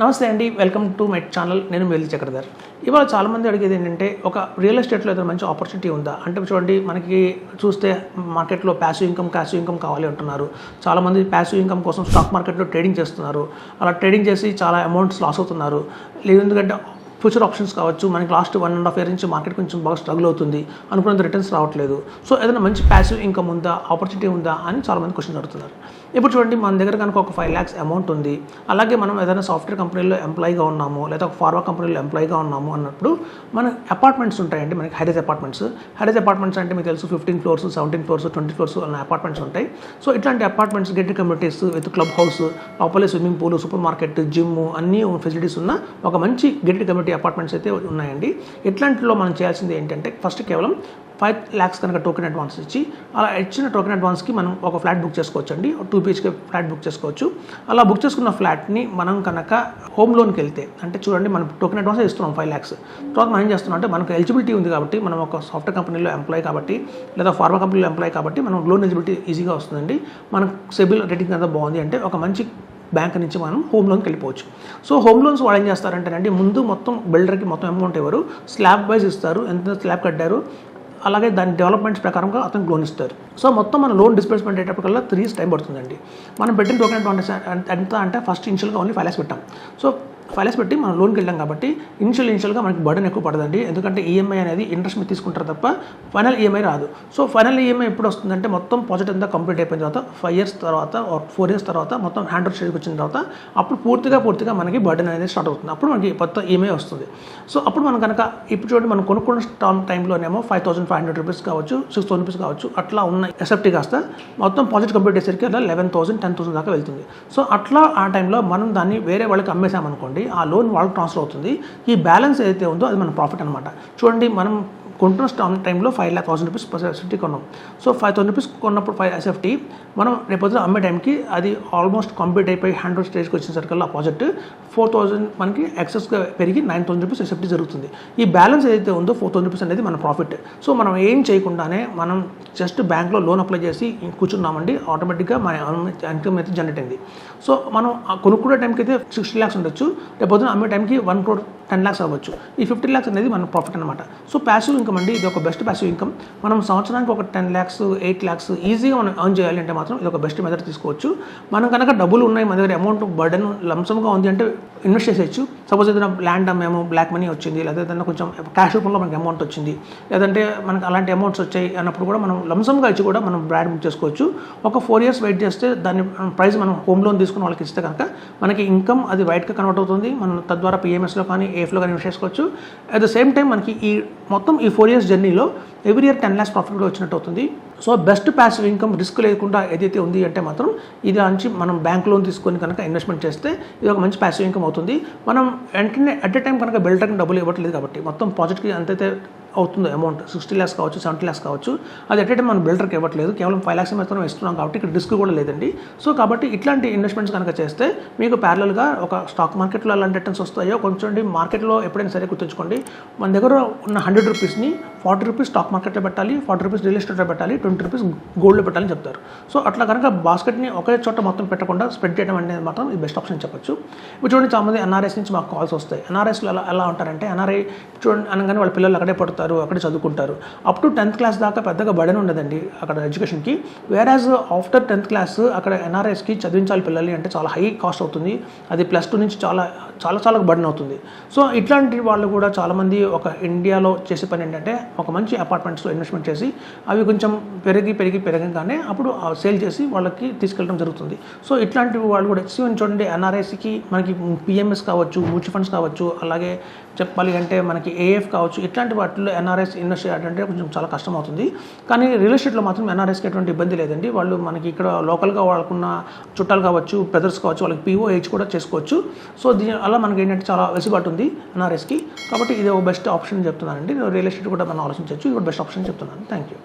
నమస్తే అండి welcome to my channel. నేను వెల్లి చక్రధర్. ఇవాళ చాలామంది అడిగేది ఏంటంటే ఒక రియల్ ఎస్టేట్లో ఏదైనా మంచి ఆపర్చునిటీ ఉందా? అంటే చూడండి మనకి చూస్తే మార్కెట్లో ప్యాసివ్ ఇన్కమ్ క్యాసివ్ ఇన్కమ్ కావాలి అంటున్నారు. చాలామంది ప్యాసివ్ ఇన్కమ్ కోసం స్టాక్ మార్కెట్లో ట్రేడింగ్ చేస్తున్నారు. అలా ట్రేడింగ్ చేసి చాలా అమౌంట్స్ లాస్ అవుతున్నారు. లేదు ఎందుకంటే ఫ్యూచర్ ఆప్షన్స్ కావచ్చు మనకి last one and half year నుంచి మార్కెట్ కొంచెం బాగా స్ట్రగుల్ అవుతుంది అనుకున్నంత రిటర్న్స్ రావట్లేదు. సో ఏదైనా మంచి ప్యాసివ్ ఇన్కమ్ ఉందా ఆపర్చునిటీ ఉందా అని చాలామంది క్వశ్చన్ అడుగుతున్నారు. ఇప్పుడు చూడండి మన దగ్గర కనుక ఒక ఫైవ్ ల్యాక్స్ అమౌంట్ ఉంది. అలాగే మనం ఏదైనా సాఫ్ట్వేర్ కంపెనీలో ఎంప్లాయీగా ఉన్నాము లేదా ఒక ఫార్మా కంపెనీలో ఎంప్లాయీగా ఉన్నాము అన్నప్పుడు మన అపార్ట్మెంట్స్ ఉంటాయండి మనకి హైరేజ్ అపార్ట్మెంట్స్ హైరేజ్ అపార్ట్మెంట్స్ అంటే మీకు తెలుసు fifteen floors seventeen floors twenty floors అన్న అపార్ట్మెంట్స్ ఉంటాయి. సో ఇట్లాంటి apartments gated communities with club house లోపలే swimming pool super market gym అన్ని ఫెసిలిటీస్ ఉన్న ఒక మంచి గెటెడ్ కమ్యూనిటీ అపార్ట్మెంట్స్ అయితే ఉన్నాయండి. ఇట్లాంటిలో మనం చేయాల్సింది ఏంటంటే ఫస్ట్ కేవలం ఫైవ్ ల్యాక్స్ కనుక టోకెన్ అడ్వాన్స్ ఇచ్చి అలా ఇచ్చిన టోకెన్ అడ్వాన్స్కి మనం ఒక ఫ్లాట్ బుక్ చేసుకోవచ్చు అండి టూ బీహెచ్కే ఫ్లాట్ బుక్ చేసుకోవచ్చు. అలా బుక్ చేసుకున్న ఫ్లాట్ని మనం కనుక హోమ్ లోన్కి వెళ్తే అంటే చూడండి మనం టోకెన్ అడ్వాన్స్ ఇస్తున్నాం ఫైవ్ ల్యాక్స్ తర్వాత మనం ఏం చేస్తున్నాం అంటే మనకు ఎలిజిబిలిటీ ఉంది కాబట్టి మనం ఒక సాఫ్ట్వేర్ కంపెనీలో ఎంప్లాయ్ కాబట్టి లేదా ఫార్మా కంపెనీలో ఎంప్లాయ్ కాబట్టి మనం లోన్ ఎలిజిబిలిటీ ఈజీగా వస్తుందండి. మనకు సెబిల్ రేటింగ్ అంతా బాగుంది అంటే ఒక మంచి బ్యాంక్ నుంచి మనం హోమ్ లోన్కి వెళ్ళిపోవచ్చు. సో హోమ్ లోన్స్ వాళ్ళు ఏం చేస్తారంటేనండి ముందు మొత్తం బిల్డర్కి మొత్తం అమౌంట్ ఇవ్వరు స్లాబ్ వైజ్ ఇస్తారు. ఎంత స్లాబ్ కట్టారు? అలాగే దాని డెవలప్మెంట్స్ ప్రకారంగా అతను లోన్ ఇస్తారు. సో మొత్తం మన లోన్ డిస్బర్స్మెంట్ అయ్యేటప్పటికల్లా త్రీ ఇయర్స్ టైం పడుతుందండి. మనం పెట్టిన టోకెన్ ఎంత అంటే ఫస్ట్ ఇన్షియల్గా ఓన్లీ ఫైవ్ ల్యాక్స్ పెట్టాం. సో ఫైవ్ ల్యాక్స్ పెట్టి మనం లోన్కి వెళ్ళాం కాబట్టి ఇనిషియల్ ఇనిషియల్గా మనకి బర్డన్ ఎక్కువ పడదండి. ఎందుకంటే ఈఎంఐ అనేది ఇంట్రెస్ట్ మీద తీసుకుంటారు తప్ప ఫైనల్ ఈఎంఐ రాదు. సో ఫైనల్ ఈఎంఐ ఎప్పుడు వస్తుందంటే మొత్తం ప్రాజెక్ట్ అంతా కంప్లీట్ అయిపోయిన తర్వాత ఫైవ్ ఇయర్స్ తర్వాత ఫోర్ ఇయర్స్ తర్వాత మొత్తం హ్యాండ్ ఓవర్ స్టేజ్కి వచ్చిన తర్వాత అప్పుడు పూర్తిగా పూర్తిగా మనకి బర్డన్ అనేది స్టార్ట్ అవుతుంది. అప్పుడు మనకి కొత్త ఈఎంఐ వస్తుంది. సో అప్పుడు మనం కనుక ఇప్పుడు చూడండి మనం కొనుక్కున్న term టైంలోనేమో five thousand five hundred rupees కావచ్చు సిక్స్ థౌసండ్ రూపీస్ కావచ్చు అట్లా ఉన్న ఎస్ఎఫ్టీ కాస్త మొత్తం ప్రాజెక్ట్ కంప్లీట్ చేసరికి అలా లెవెన్ థౌసండ్ టెన్ థౌసండ్ దాకా వెళ్తుంది. సో అట్లా ఆ టైంలో మనం దాన్ని వేరే వాళ్ళకి అమ్మేసామనుకోండి ఆ లోన్ వాళ్ళకి ట్రాన్స్ఫర్ అవుతుంది. ఈ బ్యాలెన్స్ ఏదైతే ఉందో అది మన ప్రాఫిట్ అనమాట చూడండి మనం కొంటున్న స్టాక్ టైంలో five lakh thousand rupees SFT కొన్నాం. సో ఫైవ్ థౌసండ్ రూపీస్ కొన్నప్పుడు ఫైవ్ ఎస్ఎఫ్టీ మనం రేపొద్దున అమ్మే టైంకి అది ఆల్మోస్ట్ కంప్లీట్ అయిపోయి హండ్రెడ్ స్టేజ్కి వచ్చేసరికల్లా ఆ ప్రాజెక్ట్ ఫోర్ థౌసండ్ మనకి ఎక్సెస్గా పెరిగి నైన్ థౌసండ్ రూపీస్ ఎస్ఎఫ్టీ జరుగుతుంది. ఈ బ్యాలెన్స్ ఏదైతే ఉందో ఫోర్ థౌసండ్ రూపీస్ అనేది మన ప్రాఫిట్ సో మనం ఏం చేయకుండానే మనం జస్ట్ బ్యాంక్లో లోన్ అప్లై చేసి కూర్చున్నామండి ఆటోమేటిక్గా మన ఇన్కమ్ అయితే జనరేట్ అయింది. సో మనం కొనుక్కునే టైంకి అయితే సిక్స్టీ ల్యాక్స్ ఉండొచ్చు. రేపొద్దున అమ్మే టైంకి వన్ క్రోడ్ టెన్ ల్యాక్స్ అవ్వచ్చు. ఈ ఫిఫ్టీ ల్యాక్స్ అనేది మన ప్రాఫిట్ అనమాట సో ప్యాసివ్ ఇన్కమ్ అండి ఇది ఒక బెస్ట్ ప్యాసివ్ ఇన్కమ్ మనం సంవత్సరానికి ఒక టెన్ ల్యాక్స్ ఎయిట్ ల్యాక్స్ ఈజీగా మనం ఎర్న్ చేయాలి అంటే మాత్రం ఇది ఒక బెస్ట్ మెథడ్ తీసుకోవచ్చు. మనం కనుక డబ్బులు ఉన్నాయి మన దగ్గర అమౌంట్ బర్డెన్ లంసంగా ఉంది అంటే ఇన్వెస్ట్ చేసేయచ్చు. సపోజ్ ఏదైనా ల్యాండ్ అమ్మేమో బ్లాక్ మనీ వచ్చింది లేదా ఏదైనా కొంచెం క్యాష్ రూపంలో మనకి అమౌంట్ వచ్చింది. లేదంటే మనకి అలాంటి అమౌంట్స్ వచ్చాయి అన్నప్పుడు కూడా మనం లంసంగా ఇచ్చి కూడా మనం బ్రాండ్ బుక్ చేసుకోవచ్చు. ఒక ఫోర్ ఇయర్స్ వెయిట్ చేస్తే దాని ప్రైస్ మనం హోమ్ లోన్ తీసుకున్న వాళ్ళకి ఇస్తే కనుక మనకి ఇన్కమ్ అది వైట్గా కన్వర్ట్ అవుతుంది. మనం తద్వారా పిఎంఎస్లో కానీ ఏఫ్లో కానీ ఇన్వెస్ట్ చేసుకోవచ్చు. అట్ ద సేమ్ టైం మనకి ఈ మొత్తం ఈ ఫోర్ ఇయర్స్ జర్నీలో every year ten lakhs profit కూడా వచ్చినట్టు అవుతుంది. So best passive income risk లేకుండా ఏదైతే ఉంది అంటే మాత్రం ఇది నుంచి మనం బ్యాంక్ లోన్ తీసుకొని కనుక ఇన్వెస్ట్మెంట్ చేస్తే ఇది ఒక మంచి ప్యాసివ్ ఇన్కమ్ అవుతుంది. మనం వెంటనే అట్ ఎ టైం కనుక బిల్డర్కి డబ్బులు ఇవ్వట్లేదు కాబట్టి మొత్తం ప్రాజెక్ట్కి ఎంతైతే అవుతుందో అమౌంట్ సిక్స్టీ ల్యాక్స్ కావచ్చు సెవెంటీ ల్యాక్స్ కావచ్చు. అది ఎట్ మనం బిల్డర్కి ఇవ్వట్లేదు. కేవలం ఫైవ్ ల్యాక్స్ మాత్రం ఇస్తున్నాం కాబట్టి ఇక్కడ రిస్క్ కూడా లేదండి. సో కాబట్టి ఇట్లాంటి ఇన్వెస్ట్మెంట్స్ కనుక చేస్తే మీకు ప్యారలల్గా ఒక స్టాక్ మార్కెట్లో ఎలాంటి రిటర్న్స్ వస్తాయో కొంచెం మార్కెట్లో ఎప్పుడైనా సరే గుర్తుంచుకోండి. మన దగ్గర ఉన్న హండ్రెడ్ రూపీస్ని ఫార్టీ రూపీస్ స్టాక్ మార్కెట్లో పెట్టాలి ఫార్టీ రూపీస్ రియల్ ఎస్టేట్లో పెట్టాలి ట్వంటీ రూపీస్ గోల్డ్లో పెట్టాలని చెప్తారు. సో అట్లా కనుక బాస్కెట్ని ఒకే చోట మొత్తం పెట్టకుండా స్ప్రెడ్ చేయడం అనేది మాత్రం ఇది బెస్ట్ ఆప్షన్ చెప్పొచ్చు. ఇప్పుడు చూడండి చాలామంది ఎన్ఆర్ఎస్ నుంచి మాకు కాల్స్ వస్తాయి. ఎన్ఆర్ఎస్లో ఎలా ఎలా ఉంటారంటే ఎన్ఆర్ఐ చూడండి అనగానే వాళ్ళ పిల్లలు అక్కడే పడుతారు. అక్కడే చదువుకుంటారు. అప్ టు టెన్త్ క్లాస్ దాకా పెద్దగా బడన్ ఉండదండి అక్కడ ఎడ్యుకేషన్కి వేరాజ్ ఆఫ్టర్ టెన్త్ క్లాస్ అక్కడ ఎన్ఆర్ఎస్కి చదివించాలి పిల్లల్ని అంటే చాలా హై కాస్ట్ అవుతుంది. అది ప్లస్ టూ నుంచి చాలా చాలా చాలా బడన్ అవుతుంది. సో ఇట్లాంటి వాళ్ళు కూడా చాలామంది ఒక ఇండియాలో చేసే పని ఏంటంటే ఒక మంచి అపార్ట్మెంట్స్లో ఇన్వెస్ట్మెంట్ చేసి అవి కొంచెం పెరిగి పెరిగి పెరగగానే అప్పుడు సేల్ చేసి వాళ్ళకి తీసుకెళ్ళడం జరుగుతుంది. సో ఇట్లాంటి వాళ్ళు కూడా ఈవెన్ చూడండి ఎన్ఆర్ఐసికి మనకి పిఎంఎస్ కావచ్చు మ్యూచువల్ ఫండ్స్ కావచ్చు అలాగే చెప్పాలి అంటే మనకి ఏఎఫ్ కావచ్చు ఇట్లాంటి వాటిలో వాటిల్లో ఎన్ఆర్ఎస్ ఇన్వెస్ట్ చేయాలంటే కొంచెం చాలా కష్టం అవుతుంది కానీ రియల్ ఎస్టేట్లో మాత్రం ఎన్ఆర్ఎస్కి ఎటువంటి ఇబ్బంది లేదండి. వాళ్ళు మనకి ఇక్కడ లోకల్గా వాళ్ళకున్న చుట్టాలు కావచ్చు బ్రదర్స్ కావచ్చు వాళ్ళకి పీఓహెచ్ కూడా చేసుకోవచ్చు. సో దీని అలా మనకి ఏంటంటే చాలా వెసుబాటు ఉంది ఎన్ఆర్ఎస్కి కాబట్టి ఇది ఒక బెస్ట్ ఆప్షన్ చెప్తున్నానండి. రియల్ ఎస్టేట్ కూడా మనం ఆలోచించవచ్చు. ఇది బెస్ట్ ఆప్షన్ చెప్తున్నాను. Thank you